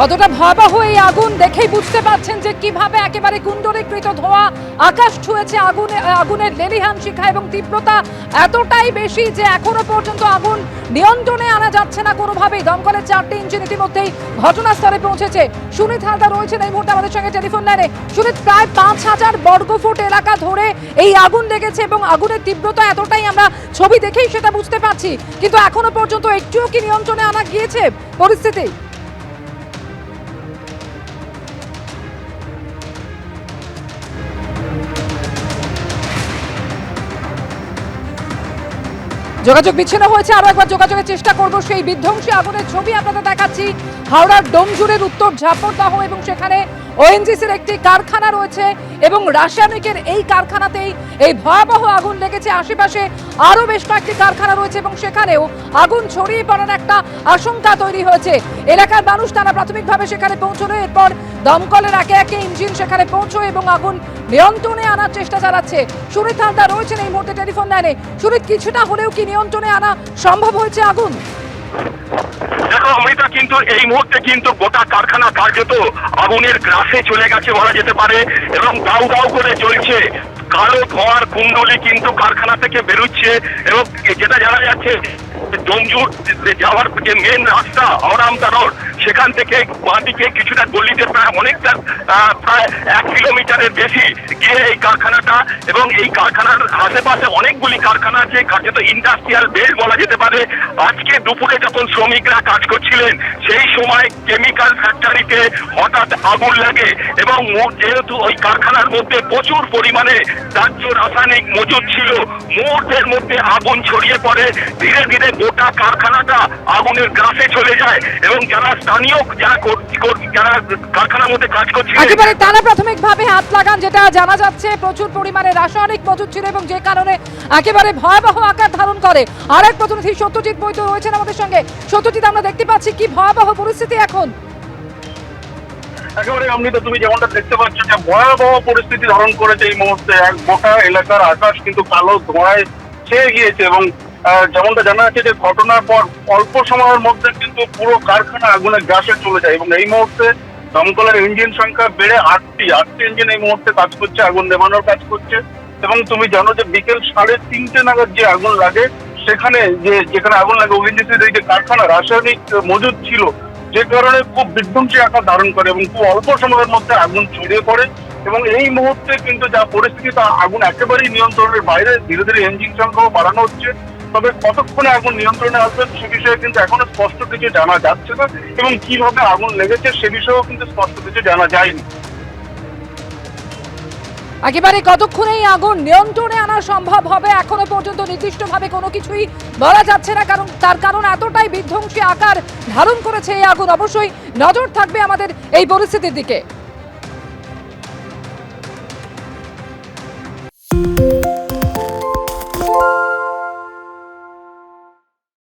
কতটা ভয়াবহ এই আগুন দেখেই বুঝতে পারছেন যে কীভাবে একেবারে কুণ্ডলীকৃত ধোঁয়া আকাশ ছুঁয়েছে আগুনে, আগুনের লেলিহান শিখা এবং তীব্রতা এতটাই বেশি যে এখনও পর্যন্ত আগুন নিয়ন্ত্রণে আনা যাচ্ছে না কোনোভাবেই। দমকলের চারটি ইঞ্জিন ইতিমধ্যেই ঘটনাস্থলে পৌঁছেছে। সুনীত হালদা রয়েছেন এই মুহূর্তে আমাদের সঙ্গে টেলিফোন লাইনে। সুনীত, প্রায় পাঁচ হাজার বর্গফুট এলাকা ধরে এই আগুন লেগেছে এবং আগুনের তীব্রতা এতটাই আমরা ছবি দেখেই সেটা বুঝতে পারছি। কিন্তু এখনও পর্যন্ত একটুও কি নিয়ন্ত্রণে আনা গিয়েছে? পরিস্থিতি? যোগাযোগ বিচ্ছিন্ন হয়েছে। আরও একবার যোগাযোগের চেষ্টা করব সেই বিধ্বংসী আগুনের ছবি আপনাদের দেখাচ্ছি। হাওড়ার ডোমজুরের উত্তর ঝাপরদাহ এবং সেখানে ওএনজিসির একটি কারখানা রয়েছে এবং রাসায়নিকের এই কারখানাতেই এই ভয়াবহ আগুন লেগেছে। আশেপাশে আরও বেশ কয়েকটি কারখানা রয়েছে এবং সেখানেও আগুন ছড়িয়ে পড়ার একটা আশঙ্কা তৈরি হয়েছে। এলাকার মানুষ তারা প্রাথমিকভাবে সেখানে পৌঁছলো। এরপর দমকলের একে একে ইঞ্জিন সেখানে পৌঁছয় এবং আগুন নিয়ন্ত্রণে আনার চেষ্টা চালাচ্ছে। সুরিত হালদার রয়েছেন এই মুহূর্তে টেলিফোন লাইনে। সুরিত কিছুটা হলেও কি নিয়ন্ত্রণে আনা সম্ভব হয়েছে আগুন? দেখো, অমৃতা, কিন্তু এই মুহূর্তে কিন্তু গোটা কারখানা কার্যত আগুনের গ্রাসে চলে গেছে বলা যেতে পারে, এবং দাউ দাউ করে চলছে কালো ধোঁয়ার কুণ্ডলি কিন্তু কারখানা থেকে বেরোচ্ছে, এবং যেটা জানা যাচ্ছে ডোমজুর যাওয়ার যে মেন রাস্তা অরামতা রোড সেখান থেকে বাঁদিকে কিছুটা গলিতে প্রায় অনেকটা প্রায় এক কিলোমিটারের বেশি গিয়ে এই কারখানাটা এবং এই কারখানার আশেপাশে অনেকগুলি কারখানা আছে কার্যত ইন্ডাস্ট্রিয়াল বেল্ট বলা যেতে পারে। আজকে দুপুরে যখন শ্রমিকরা কাজ করছিলেন, সেই সময় কেমিক্যাল ফ্যাক্টরিতে হঠাৎ আগুন লাগে এবং যেহেতু ওই কারখানার মধ্যে প্রচুর পরিমাণে দাহ্য রাসায়নিক মজুদ ছিল, মুহূর্তের মধ্যে আগুন ছড়িয়ে পড়ে। ধীরে ধীরে গোটা কারখানাটা আগুনের গ্রাসে চলে এবং যারা স্থানীয় যারা যারা কারখানার মধ্যে কাজ করছিলেন একেবারে তারা প্রাথমিকভাবে হাত লাগান যেটা জানা যাচ্ছে প্রচুর পরিমাণে রাসায়নিক মজুদ ছিল এবং যে কারণে একেবারে ভয়াবহ আকার ধারণ করে। আরেক প্রতিনিধি সত্যজিৎ বৈদ্য রয়েছেন আমাদের সঙ্গে। সত্যজিৎ আমরা দেখতে পাচ্ছি কি ভয়াবহ পরিস্থিতি এখন। একেবারে অমৃত তুমি যেমনটা দেখতে পাচ্ছ যে ভয়াবহ পরিস্থিতি ধারণ করেছে এই মুহূর্তে। এক গোটা এলাকার আকাশ কিন্তু কালো ধোঁয়ায় ছেয়ে গিয়েছে এবং যেমনটা জানা যাচ্ছে যে ঘটনার পর অল্প সময়ের মধ্যে কিন্তু পুরো কারখানা আগুনে গ্রাসে চলে যায় এবং এই মুহূর্তে দমকলের ইঞ্জিন সংখ্যা বেড়ে আটটি আটটি ইঞ্জিন এই মুহূর্তে কাজ করছে, আগুন নেভানোর কাজ করছে। এবং তুমি জানো যে বিকেল সাড়ে তিনটে নাগাদ যে আগুন লাগে, সেখানে যে, যেখানে আগুন লাগে ওএনজিসির এই যে কারখানা রাসায়নিক মজুদ ছিল, যে কারণে খুব বিধ্বংসী আকার ধারণ করে এবং খুব অল্প সময়ের মধ্যে আগুন ছড়িয়ে পড়ে। এবং এই মুহূর্তে কিন্তু যা পরিস্থিতি, তা আগুন একেবারেই নিয়ন্ত্রণের বাইরে, ধীরে ধীরে ইঞ্জিন সংখ্যাও বাড়ানো হচ্ছে। তবে কতক্ষণে আগুন নিয়ন্ত্রণে আসবে সে বিষয়ে কিন্তু এখনও স্পষ্ট কিছু জানা যাচ্ছে না, এবং কীভাবে আগুন লেগেছে সে বিষয়েও কিন্তু স্পষ্ট কিছু জানা যায়নি। একেবারে কতক্ষণে এই আগুন নিয়ন্ত্রণে আনা সম্ভব হবে এখনও পর্যন্ত নির্দিষ্টভাবে কোনো কিছুই বলা যাচ্ছে না, কারণ তার কারণ এতটাই বিধ্বংসী আকার ধারণ করেছে এই আগুন। অবশ্যই নজর থাকবে আমাদের এই পরিস্থিতির দিকে।